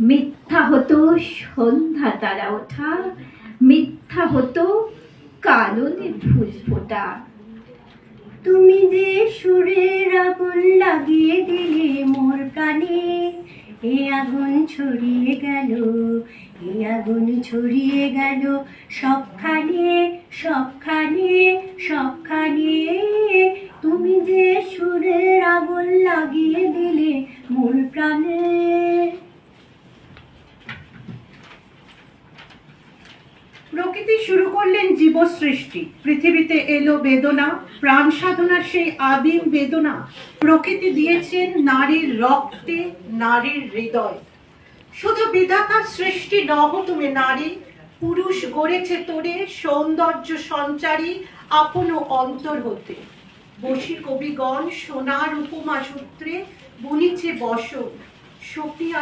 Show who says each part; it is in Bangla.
Speaker 1: মিথ্যা হতো সন্ধ্যা তারা ওঠা, মিথ্যা হতো কাননে ফুল ফোটা।
Speaker 2: তুমি যে সুরের আগুন লাগিয়ে দিলে মোর প্রাণে এ আগুন ছড়িয়ে গেল, এ আগুন ছড়িয়ে গেল, সবখানে সবখানে সবখানে। তুমি যে সুরের আগুন লাগিয়ে দিলে মোর প্রাণে
Speaker 3: প্রকৃতি শুরু করলেন জীব সৃষ্টি পৃথিবীতে এলো বেদনা, প্রাণ সাধনার সেই আদিম বেদনা। প্রকৃতি দিয়েছেন নারীর রক্তে নারীর হৃদয়। শুধু বিধাতা সৃষ্টি নহ তুমি নারী, পুরুষ গড়েছে তোরে সৌন্দর্য সঞ্চারী আপন অন্তর হতে। বসি কবিগণ সোনার উপমা সূত্রে বুনিছে বসন সপিয়া